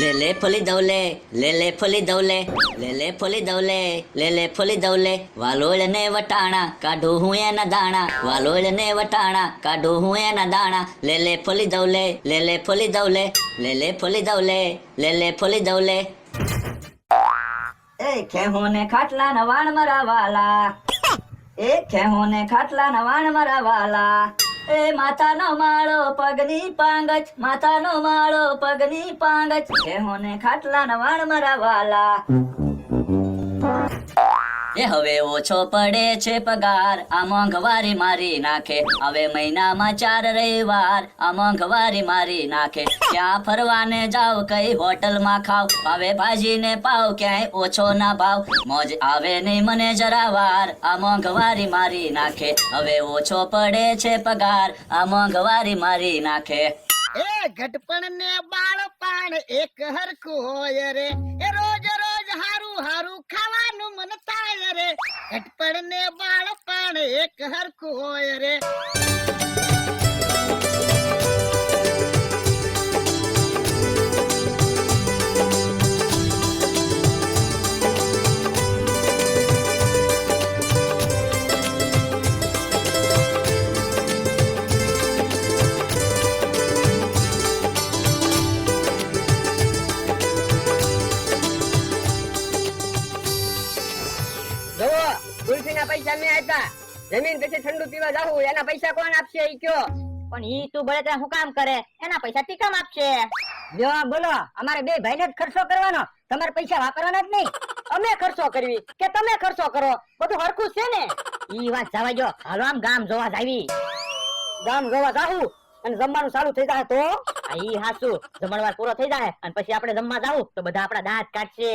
લે લે ફોલી દવલે લે લે ફોલી દવલે લે લે ફોલી દવલે લે લે ફોલી દવલે વાલોળ ને વટાણા કાઢું હું એના દાણા વાલોળ ને વટાણા કાઢું હું એના દાણા લે લે ફોલી દવલે લે લે ફોલી દવલે લે લે ફોલી દવલે લે લે ફોલી દવલે એ ખેહો ને ખાટલા નવાણ મરાવાલા. મારા વાલા એ ખેહો ને ખાટલા નવાણ વાણ મારા વાલા એ માથાનો માળો પગની પાંગચ, માથાનો માળો પગની પાંગચ. એ હોને ખાટલા ના મરાવાલા. મારા વાલા એ હવે ઓછો પડે છે પગાર, આ મોંઘવારી મારી નાખે. હવે મહિનામાં ચાર રવિવાર, આ મોંઘવારી મારી નાખે. ક્યાં ફરવાને જાવ, કઈ હોટલમાં ખાવ? હવે ભાજીને પાવ, ક્યાંય ઓછો ના ભાવ. મોજ આવે નહીં મને જરા વાર, આ મોંઘવારી મારી નાખે. હવે ઓછો પડે છે પગાર, આ મોંઘવારી મારી નાખે. એ ઘટપણ ને બાળપણ એક હરખું હોય રે. એ હારું ખાવાનું મન થાય રે. ઘટપણ ને બાળપણ એક હરખું હોય રે. જોવો કુલ્ફી ના પૈસા મેં આપ્યા. જમીન પછી ઠંડુ પીવા જાવું એના પૈસા કોણ આપશે ઈ કયો? પણ ઈ તું બળે ત્યાં હું કામ કરે એના પૈસા તી કામ આપશે? જો બોલો અમારે બે ભાઈને જ ખર્ચો કરવાનો. તમારે પૈસા વાપરવાના જ નહીં. અમે ખર્ચો કરવી કે તમે ખર્ચો કરો? બધું હરખું છે ને? ઈ વાત જવા જો હાલો આમ ગામ જોવા જાવી. ગામ જોવા જાવું અને જમવાનું ચાલુ થઈ જાય તો? ઈ હાસુ જમણવાર પૂરો થઈ જાય અને પછી આપણે જમવા જાવું તો બધા આપણા દાંત કાઢશે.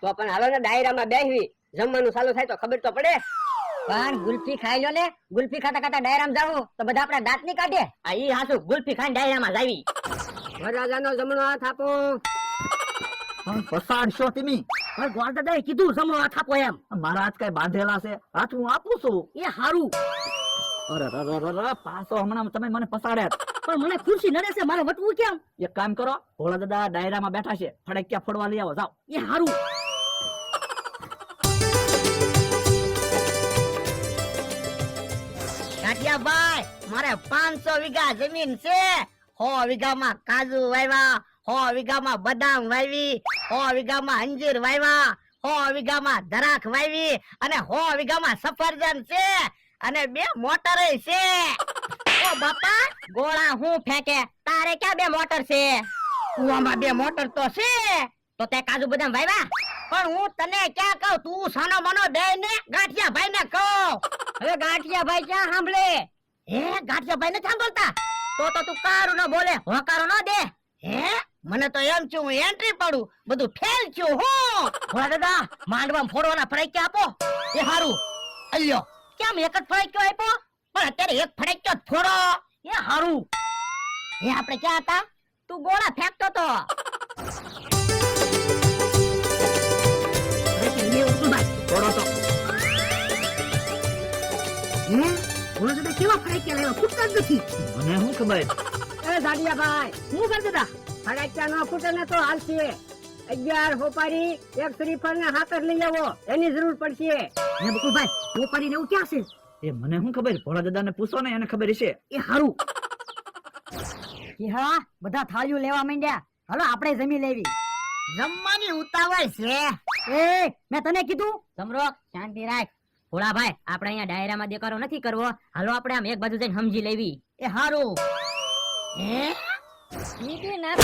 તો પણ હાલો ને ડાયરામાં બેસવી જમવાનું ચાલુ થાય તો ખબર તો પડે. પણ ગુલ્ફી ખાઈ લો ને. ગુલ્ફી ખાતા ખાતા ડાયરામ જાવું તો બધા આપણા દાંતની કાઢે. આ ઈ હાસુ ગુલ્ફી ખાઈને ડાયરામાં જાવી વરરાજાનો જમણો હાથ આપો. પણ પસાડશો તમે પણ ગોળ દાદાએ કીધું જમણો હાથ આપો એમ. મારા હાથ કઈ બાંધેલા છે? હાથ હું આપું છું. એ હારું. અરે પાછો હમણાં તમે મને પસાડ્યા પણ મને ખુરશી નડે છે મારે વટવું કેમ? એક કામ કરો ભોળા દાદા ડાયરામાં બેઠા છે. ફડક્યા ફોડવા લઈ આવો જાઓ. એ હારું. કાઠિયાભાઈ મારે પાંચસો વીઘા જમીન છે. સો વીઘામાં કાજુ વાવ્યા, સો વીઘામાં બદામ વાવી, સો વીઘામાં અંજીર વાવ્યા, સો વીઘામાં દરાખ વાવી અને સો વીઘામાં સફરજન છે અને બે મોટર છે. ઓ બાપા, ગોળા હું ફેંકે? તારે ક્યાં બે મોટર છે? કુવામાં બે મોટર તો છે, તો તે કાજુ બદામ વાવ્યા? પણ હું તને ક્યાં કહું? તું સાનો મનો દે ને ગાંઠિયા ભાઈ ને કહું. હવે ગાંઠિયા ભાઈ ક્યાં સાંભળે? હે ગાંઠિયા ભાઈ ને સાંભળતા? તો તો તું કારું ન બોલે હોકારો ન દે. હે મને તો એમ છું હું એન્ટ્રી પડું બધું ફેલ છું હું. ભોળા દાદા માંડવામાં ફોડવાના ફડાક્યા આપો. એ હારું. અલ્યો. કેમ એક જ ફડાક્યો આપ્યો? પણ અત્યારે એક જ ફોડો. એ હારું. એ આપણે ક્યાં હતા? તું ગોળા ફેંકતો તો. કેવા ફડાક્યા લેવા ફૂટતા જ નથી. મને શું ખબર? એ દાડિયાભાઈ હું કરતા હતા ફડાક્યા નો ફૂટે ને તો હાલશે અગિયાર હોપારી એક શ્રીફળ ને હાથર લઈ આવો. એની જરૂર પડશે. ને બકુલભાઈ ટોપારી ને એવું ક્યાં છે? એ મને શું ખબર? ભોળા દાદાને પૂછો ને એને ખબર હશે. એ હારું. કે હા બધા થાળીઓ લેવા માંડ્યા. હાલો આપણે જમી લેવી. જમવાની ઉતાવળ છે. એ મેં તને કીધું. સમરો શાંતિ રાખ. ભોળાભાઈ આપણે અહીંયા ડાયરામાં દેકારો નથી કરવો. હાલો આપણે આમ એક બાજુ જઈને સમજી લેવી. એ હારું. હે? ઈ ના